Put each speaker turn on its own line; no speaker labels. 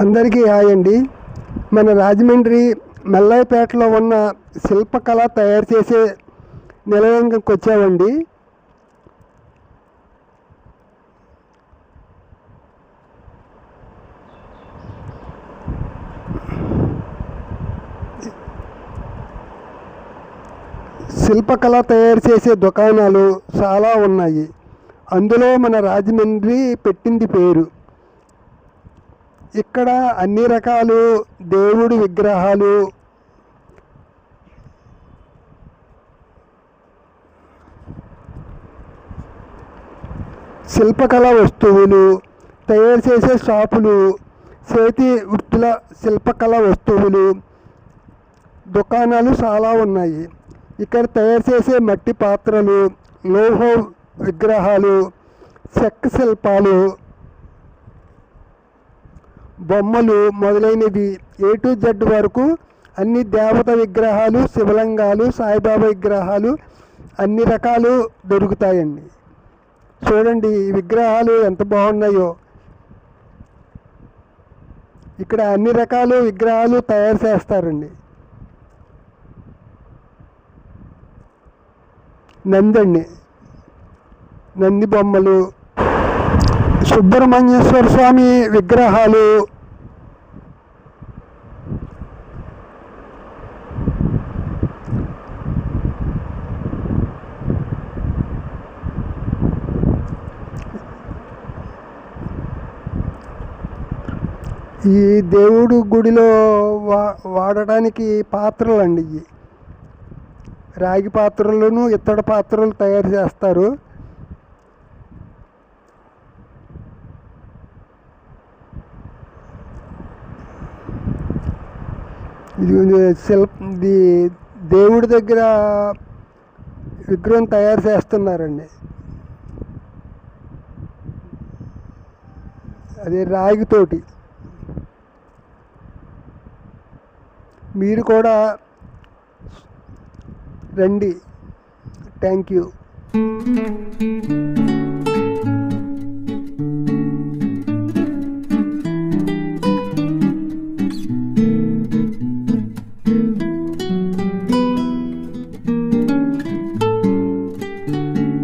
అందరికీ హాయ్ అండి. మన రాజమండ్రి మల్లాయపేటలో ఉన్న శిల్పకళ తయారు చేసే నిలయంకి వచ్చామండి. శిల్పకళ తయారు చేసే దుకాణాలు చాలా ఉన్నాయి. అందులో మన రాజమండ్రి పెట్టింది పేరు. ఇక్కడ అన్ని రకాలు దేవుడి విగ్రహాలు శిల్పకళ వస్తువులు తయారు చేసే షాపులు చేతి వృత్తుల శిల్పకళ వస్తువులు దుకాణాలు చాలా ఉన్నాయి. ఇక్కడ తయారు చేసే మట్టి పాత్రలు లోహ విగ్రహాలు చెక్క శిల్పాలు బొమ్మలు మొదలైనవి. ఏ టు జెడ్ వరకు అన్ని దేవత విగ్రహాలు శివలింగాలు సాయిబాబా విగ్రహాలు అన్ని రకాలు దొరుకుతాయండి. చూడండి ఈ విగ్రహాలు ఎంత బాగున్నాయో. ఇక్కడ అన్ని రకాలు విగ్రహాలు తయారు చేస్తారండి. నందండి నంది బొమ్మలు సుబ్రహ్మణ్యేశ్వర స్వామి విగ్రహాలు. ఈ దేవుడు గుడిలో వా వాడటానికి పాత్రలు అండి ఇవి. రాగి పాత్రలను ఇత్తడి పాత్రలు తయారు చేస్తారు. ఇది శిల్ప ఇది దేవుడి దగ్గర విగ్రహం తయారు చేస్తున్నారండి. అది రాగితోటి. మీరు కూడా రండి. Thank you